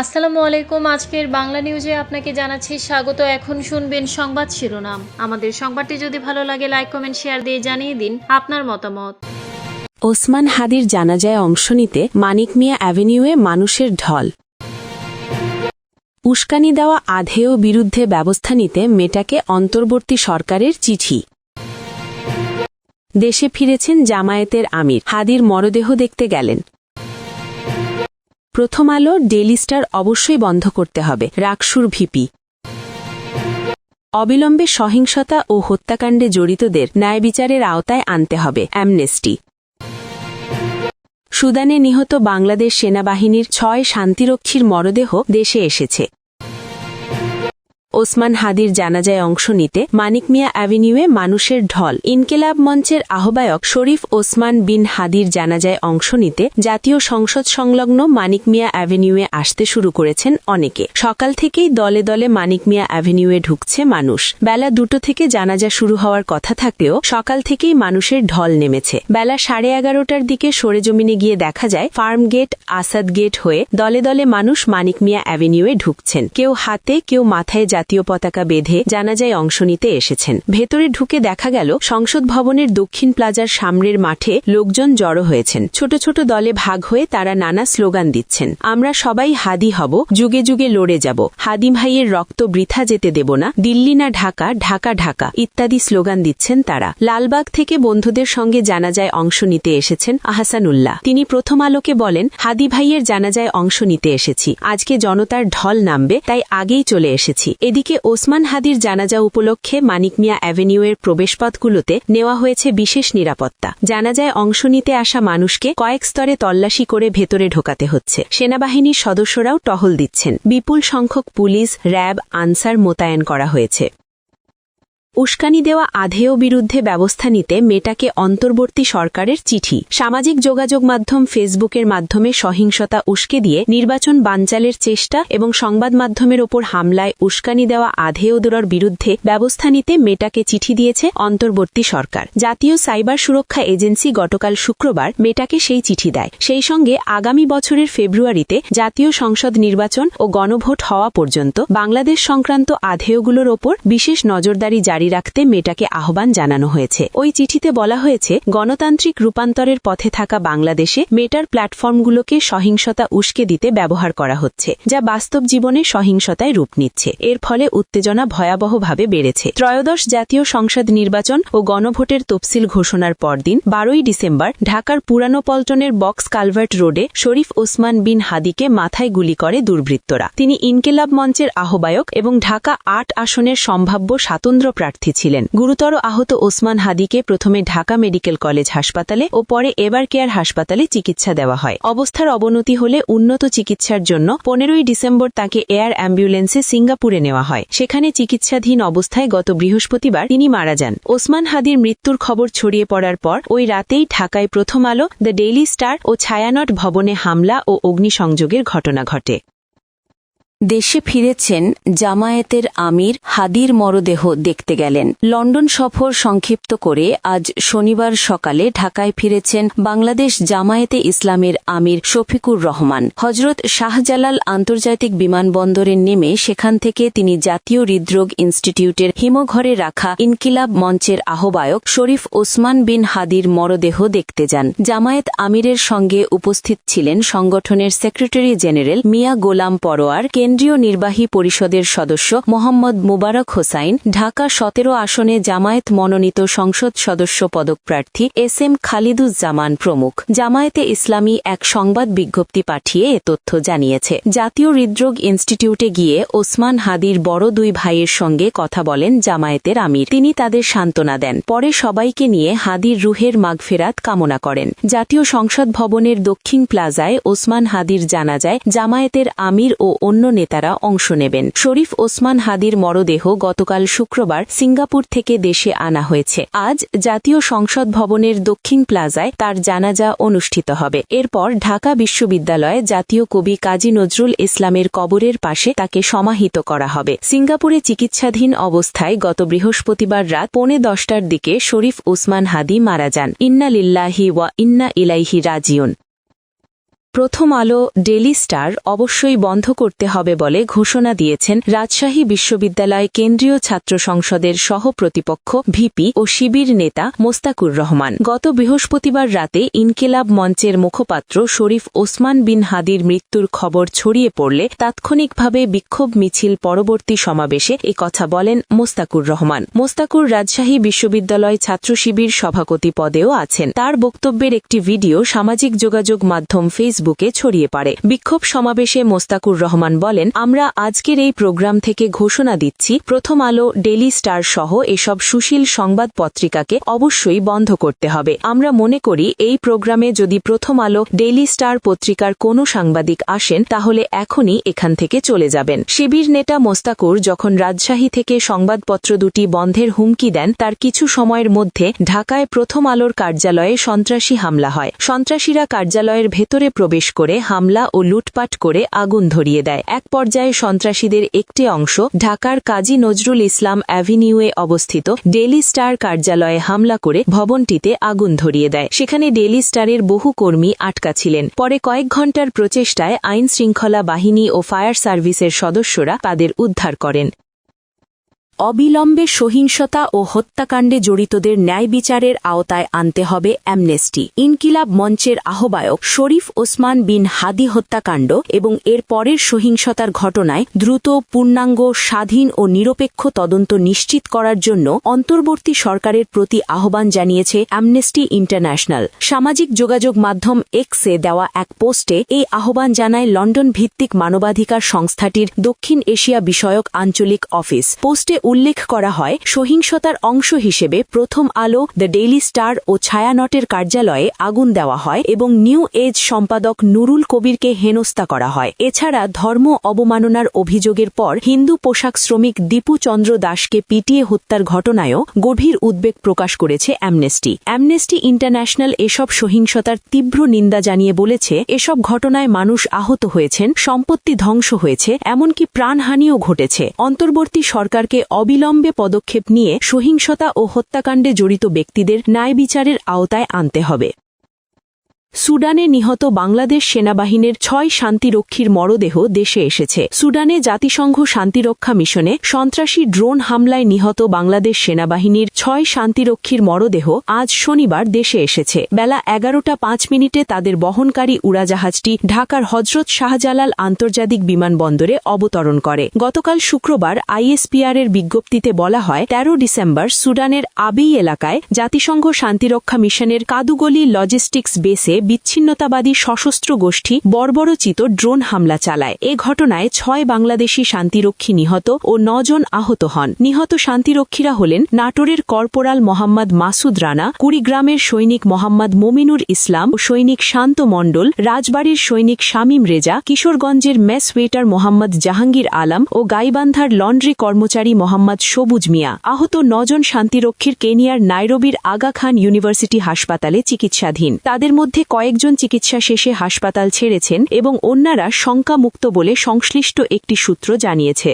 আসসালামু আলাইকুম। আজকের বাংলা নিউজে আপনাকে জানাচ্ছি স্বাগত। এখন শুনবেন সংবাদ শিরোনাম। আমাদের সংবাদটি যদি ভালো লাগে লাইক কমেন্ট শেয়ার দিয়ে জানিয়ে দিন আপনার মতামত। ওসমান হাদির জানাজায় অংশ নিতে মানিক মিয়া অ্যাভিনিউয়ে মানুষের ঢল। উস্কানি দেওয়া আধেয় বিরুদ্ধে ব্যবস্থা নিতে মেটাকে অন্তর্বর্তী সরকারের চিঠি। দেশে ফিরেছেন জামায়াতের আমির। হাদির মরদেহ দেখতে গেলেন। প্রথম আলো ডেলি স্টার অবশ্যই বন্ধ করতে হবে, রাকসুর ভিপি। অবিলম্বে সহিংসতা ও হত্যাকাণ্ডে জড়িতদের ন্যায় বিচারের আওতায় আনতে হবে, অ্যামনেস্টি। সুদানে নিহত বাংলাদেশ সেনাবাহিনীর ছয় শান্তিরক্ষীর মরদেহ দেশে এসেছে। ওসমান হাদির জানাজায় অংশ নিতে মানিক মিয়া অ্যাভিনিউয়ে মানুষের ঢল। ইনকেলাব মঞ্চের আহ্বায়ক শরীফ ওসমান বিন হাদির জানাজায় অংশ নিতে জাতীয় সংসদ সংলগ্ন মানিক মিয়া অ্যাভিনিউয়ে আসতে শুরু করেছেন অনেকে। সকাল থেকেই দলে দলে মানিক মিয়া অ্যাভিনিউয়ে ঢুকছে মানুষ। বেলা দুটো থেকে জানাজা শুরু হওয়ার কথা থাকলেও সকাল থেকেই মানুষের ঢল নেমেছে। বেলা সাড়ে এগারোটার দিকে সরেজমিনে গিয়ে দেখা যায়, ফার্ম গেট, আসাদ গেট হয়ে দলে দলে মানুষ মানিক মিয়া অ্যাভিনিউয়ে ঢুকছেন। কেউ হাতে, কেউ মাথায় জাতীয় পতাকা বেঁধে জানাজায় অংশ নিতে এসেছেন। ভেতরে ঢুকে দেখা গেল, সংসদ ভবনের দক্ষিণ প্লাজার সামনের মাঠে লোকজন জড়ো হয়েছেন। ছোট ছোট দলে ভাগ হয়ে তারা নানা স্লোগান দিচ্ছেন। আমরা সবাই হাদি হব, যুগে যুগে লড়ে যাব। হাদি ভাইয়ের রক্ত বৃথা যেতে দেব না, দিল্লি না ঢাকা ঢাকা ঢাকা, ইত্যাদি স্লোগান দিচ্ছেন তারা। লালবাগ থেকে বন্ধুদের সঙ্গে জানাজায় অংশ নিতে এসেছেন আহসানুল্লাহ। তিনি প্রথম আলোকে বলেন, হাদি ভাইয়ের জানাজায় অংশ নিতে এসেছি। আজকে জনতার ঢল নামবে, তাই আগেই চলে এসেছি। এদিকে ওসমান হাদির জানাজা উপলক্ষে মানিক মিয়া অ্যাভিনিউয়ের প্রবেশপথগুলোতে নেওয়া হয়েছে বিশেষ নিরাপত্তা। জানাজায় অংশ নিতে আসা মানুষকে কয়েক স্তরে তল্লাশি করে ভেতরে ঢোকাতে হচ্ছে। সেনাবাহিনীর সদস্যরাও টহল দিচ্ছেন। বিপুল সংখ্যক পুলিশ, র্যাব, আনসার মোতায়েন করা হয়েছে। উস্কানি দেওয়া আধেয় বিরুদ্ধে ব্যবস্থা নিতে মেটাকে অন্তর্বর্তী সরকারের চিঠি। সামাজিক যোগাযোগ মাধ্যম ফেসবুকের মাধ্যমে সহিংসতা উস্কে দিয়ে নির্বাচন বানচালের চেষ্টা এবং সংবাদ মাধ্যমের ওপর হামলায় উস্কানি দেওয়া আধেয় দোরর বিরুদ্ধে ব্যবস্থা নিতে মেটাকে চিঠি দিয়েছে অন্তর্বর্তী সরকার। জাতীয় সাইবার সুরক্ষা এজেন্সি গতকাল শুক্রবার মেটাকে সেই চিঠি দেয়। সেই সঙ্গে আগামী বছরের ফেব্রুয়ারিতে জাতীয় সংসদ নির্বাচন ও গণভোট হওয়া পর্যন্ত বাংলাদেশ সংক্রান্ত আধেয়গুলোর ওপর বিশেষ নজরদারি জারি রাখতে মেটাকে আহ্বান জানানো হয়েছে। ওই চিঠিতে বলা হয়েছে, গণতান্ত্রিক রূপান্তরের পথে থাকা বাংলাদেশে মেটার প্ল্যাটফর্মগুলোকে সহিংসতা উস্কে দিতে ব্যবহার করা হচ্ছে, যা বাস্তব জীবনে সহিংসতায় রূপ নিচ্ছে। এর ফলে উত্তেজনা ভয়াবহভাবে বেড়েছে। ত্রয়োদশ জাতীয় সংসদ নির্বাচন ও গণভোটের তফসিল ঘোষণার পরদিন, বারোই ডিসেম্বর, ঢাকার পুরানো পল্টনের বক্স কালভার্ট রোডে শরীফ ওসমান বিন হাদিকে মাথায় গুলি করে দুর্বৃত্তরা। তিনি ইনকেলাব মঞ্চের আহ্বায়ক এবং ঢাকা আট আসনের সম্ভাব্য স্বাতন্ত্র প্রার্থী। ছিলেন। গুরুতর আহত ওসমান হাদিকে প্রথমে ঢাকা মেডিকেল কলেজ হাসপাতালে ও পরে এবার কেয়ার হাসপাতালে চিকিৎসা দেওয়া হয়। অবস্থার অবনতি হলে উন্নত চিকিৎসার জন্য পনেরোই ডিসেম্বর তাকে এয়ার অ্যাম্বুলেন্সে সিঙ্গাপুরে নেওয়া হয়। সেখানে চিকিৎসাধীন অবস্থায় গত বৃহস্পতিবার তিনি মারা যান। ওসমান হাদির মৃত্যুর খবর ছড়িয়ে পড়ার পর ওই রাতেই ঢাকায় Prothom Alo, the Daily Star ও ছায়ানট ভবনে হামলা ও অগ্নিসংযোগের ঘটনা ঘটে। দেশে ফিরেছেন জামায়াতের আমির হাদির মরদেহ দেখতে গেলেন। লন্ডন সফর সংক্ষিপ্ত করে আজ শনিবার সকালে ঢাকায় ফিরেছেন বাংলাদেশ জামায়াতে ইসলামের আমির শফিকুর রহমান। হজরত শাহজালাল আন্তর্জাতিক বিমানবন্দরে নেমে সেখান থেকে তিনি জাতীয় হৃদরোগ ইনস্টিটিউটের হিমঘরে রাখা ইনকিলাব মঞ্চের আহ্বায়ক শরীফ ওসমান বিন হাদির মরদেহ দেখতে যান। জামায়াত আমিরের সঙ্গে উপস্থিত ছিলেন সংগঠনের সেক্রেটারি জেনারেল মিয়া গোলাম পরোয়ার কেন্দ্রীয় নির্বাহী পরিষদের সদস্য মোহাম্মদ মুবারক হোসাইন ঢাকা সতেরো আসনে জামায়াত মনোনীত সংসদ সদস্য পদকপ্রার্থী এস এম খালিদুজ্জামান প্রমুখ। জামায়াতে ইসলামী এক সংবাদ বিজ্ঞপ্তি পাঠিয়ে এ তথ্য জানিয়েছে। জাতীয় হৃদরোগ ইনস্টিটিউটে গিয়ে ওসমান হাদির বড় দুই ভাইয়ের সঙ্গে কথা বলেন জামায়াতের আমির। তিনি তাদের সান্ত্বনা দেন। পরে সবাইকে নিয়ে হাদির রুহের মাগফেরাত কামনা করেন। জাতীয় সংসদ ভবনের দক্ষিণ প্লাজায় ওসমান হাদির জানাজায় জামায়াতের আমির ও অন্য নেতারা অংশ নেবেন। শরীফ ওসমান হাদির মরদেহ গতকাল শুক্রবার সিঙ্গাপুর থেকে দেশে আনা হয়েছে। আজ জাতীয় সংসদ ভবনের দক্ষিণ প্লাজায় তার জানাজা অনুষ্ঠিত হবে। এরপর ঢাকা বিশ্ববিদ্যালয়ে জাতীয় কবি কাজী নজরুল ইসলামের কবরের পাশে তাকে সমাহিত করা হবে। সিঙ্গাপুরে চিকিৎসাধীন অবস্থায় গত বৃহস্পতিবার রাত পৌনে দশটার দিকে শরীফ ওসমান হাদি মারা যান। ইন্না লিল্লাহি ওয়া ইন্না ইলাইহি রাজিউন। প্রথম আলো ডেলি স্টার অবশ্যই বন্ধ করতে হবে বলে ঘোষণা দিয়েছেন রাজশাহী বিশ্ববিদ্যালয় কেন্দ্রীয় ছাত্র সংসদের সহ প্রতিপক্ষ ভিপি ও শিবির নেতা মোস্তাকুর রহমান। গত বৃহস্পতিবার রাতে ইনকেলাব মঞ্চের মুখপাত্র শরীফ ওসমান বিন হাদির মৃত্যুর খবর ছড়িয়ে পড়লে তাৎক্ষণিকভাবে বিক্ষোভ মিছিল পরবর্তী সমাবেশে কথা বলেন মোস্তাকুর রহমান। মোস্তাকুর রাজশাহী বিশ্ববিদ্যালয় ছাত্র শিবির সভাপতি পদেও আছেন। তার বক্তব্যের একটি ভিডিও সামাজিক যোগাযোগ মাধ্যম ফেসবুকে ছড়িয়ে পড়ে। বিক্ষোভ সমাবেশে মোস্তাকুর রহমান বলেন, আমরা আজকের এই প্রোগ্রাম থেকে ঘোষণা দিচ্ছি, প্রথম আলো ডেলি স্টার সহ এসব সুশীল সংবাদ পত্রিকাকে অবশ্যই বন্ধ করতে হবে। আমরা মনে করি, এই প্রোগ্রামে যদি প্রথম আলো, ডেইলি স্টার পত্রিকার কোনো সাংবাদিক আসেন, তাহলে এখনই এখান থেকে চলে যাবেন। শিবির নেতা মোস্তাকুর যখন রাজশাহী থেকে সংবাদপত্র দুটি বন্ধের হুমকি দেন, তার কিছু সময়ের মধ্যে ঢাকায় প্রথম আলোর কার্যালয়ে সন্ত্রাসী হামলা হয়। সন্ত্রাসীরা কার্যালয়ের ভেতরে প্রবেশ করে হামলা ও লুটপাট করে আগুন ধরিয়ে দেয়। এক পর্যায়ে সন্ত্রাসীদের একটি অংশ ঢাকার কাজী নজরুল ইসলাম অ্যাভিনিউয়ে অবস্থিত ডেলি স্টার কার্যালয়ে হামলা করে ভবনটিতে আগুন ধরিয়ে দেয়। সেখানে ডেলি স্টারের বহু কর্মী আটকা ছিলেন। পরে কয়েক ঘণ্টার প্রচেষ্টায় আইন শৃঙ্খলা বাহিনী ও ফায়ার সার্ভিসের সদস্যরা তাদের উদ্ধার করেন। অবিলম্বে সহিংসতা ও হত্যাকাণ্ডে জড়িতদের ন্যায় বিচারের আওতায় আনতে হবে অ্যামনেস্টি। ইনকিলাব মঞ্চের আহ্বায়ক শরীফ ওসমান বিন হাদি হত্যাকাণ্ড এবং এর পরের সহিংসতার ঘটনায় দ্রুত পূর্ণাঙ্গ, স্বাধীন ও নিরপেক্ষ তদন্ত নিশ্চিত করার জন্য অন্তর্বর্তী সরকারের প্রতি আহ্বান জানিয়েছে অ্যামনেস্টি ইন্টারন্যাশনাল। সামাজিক যোগাযোগ মাধ্যম এক্সে দেওয়া এক পোস্টে এই আহ্বান জানায় লন্ডন ভিত্তিক মানবাধিকার সংস্থাটির দক্ষিণ এশিয়া বিষয়ক আঞ্চলিক অফিস। পোস্টে উল্লেখ করা হয় সহিংসতার অংশ হিসেবে Prothom Alo, the Daily Star ও ছায়ানটের কার্যালয়ে আগুন দেওয়া হয় এবং নিউ এজ সম্পাদক নুরুল কবিরকে হেনস্থা করা হয়। এছাড়া ধর্ম অবমাননার অভিযোগের পর হিন্দু পোশাক শ্রমিক দীপু চন্দ্র দাসকে পিটিয়ে হত্যার ঘটনায়ও গভীর উদ্বেগ প্রকাশ করেছে অ্যামনেস্টি। অ্যামনেস্টি ইন্টারন্যাশনাল এসব সহিংসতার তীব্র নিন্দা জানিয়ে বলেছে, এসব ঘটনায় মানুষ আহত হয়েছেন, সম্পত্তি ধ্বংস হয়েছে, এমনকি প্রাণহানিও ঘটেছে। অন্তর্বর্তী সরকারকে অবিলম্বে পদক্ষেপ নিয়ে সহিংসতা ও হত্যাকাণ্ডে জড়িত ব্যক্তিদের ন্যায় বিচারের আওতায় আনতে হবে। সুডানে নিহত বাংলাদেশ সেনাবাহিনীর ছয় শান্তিরক্ষীর মরদেহ দেশে এসেছে। সুডানে জাতিসংঘ শান্তিরক্ষা মিশনে সন্ত্রাসী ড্রোন হামলায় নিহত বাংলাদেশ সেনাবাহিনীর ছয় শান্তিরক্ষীর মরদেহ আজ শনিবার দেশে এসেছে। বেলা এগারোটা পাঁচ মিনিটে তাদের বহনকারী উড়াজাহাজটি ঢাকার হজরত শাহজালাল আন্তর্জাতিক বিমানবন্দরে অবতরণ করে। গতকাল শুক্রবার আইএসপিআর এর বিজ্ঞপ্তিতে বলা হয়, তেরো ডিসেম্বর সুডানের আবেই এলাকায় জাতিসংঘ শান্তিরক্ষা মিশনের কাদুগলি লজিস্টিক্স বেসে বিচ্ছিন্নতাবাদী সশস্ত্র গোষ্ঠী বর্বরচিত ড্রোন হামলা চালায়। এ ঘটনায় ছয় বাংলাদেশি শান্তিরক্ষী নিহত ও নজন আহত হন। নিহত শান্তিরক্ষীরা হলেন নাটোরের কর্পোরাল মোহাম্মদ মাসুদ রানা, কুড়িগ্রামের সৈনিক মোহাম্মদ মোমিনুর ইসলাম ও সৈনিক শান্ত মণ্ডল, রাজবাড়ির সৈনিক শামীম রেজা, কিশোরগঞ্জের মেস ওয়েটার মোহাম্মদ জাহাঙ্গীর আলম ও গাইবান্ধার লন্ড্রি কর্মচারী মোহাম্মদ সবুজ মিয়া। আহত নজন শান্তিরক্ষীর কেনিয়ার নাইরোবির আগা খান ইউনিভার্সিটি হাসপাতালে চিকিৎসাধীন। তাদের মধ্যে কয়েকজন চিকিৎসা শেষে হাসপাতাল ছেড়েছেন এবং অন্যরা শঙ্কামুক্ত বলে সংশ্লিষ্ট একটি সূত্র জানিয়েছে।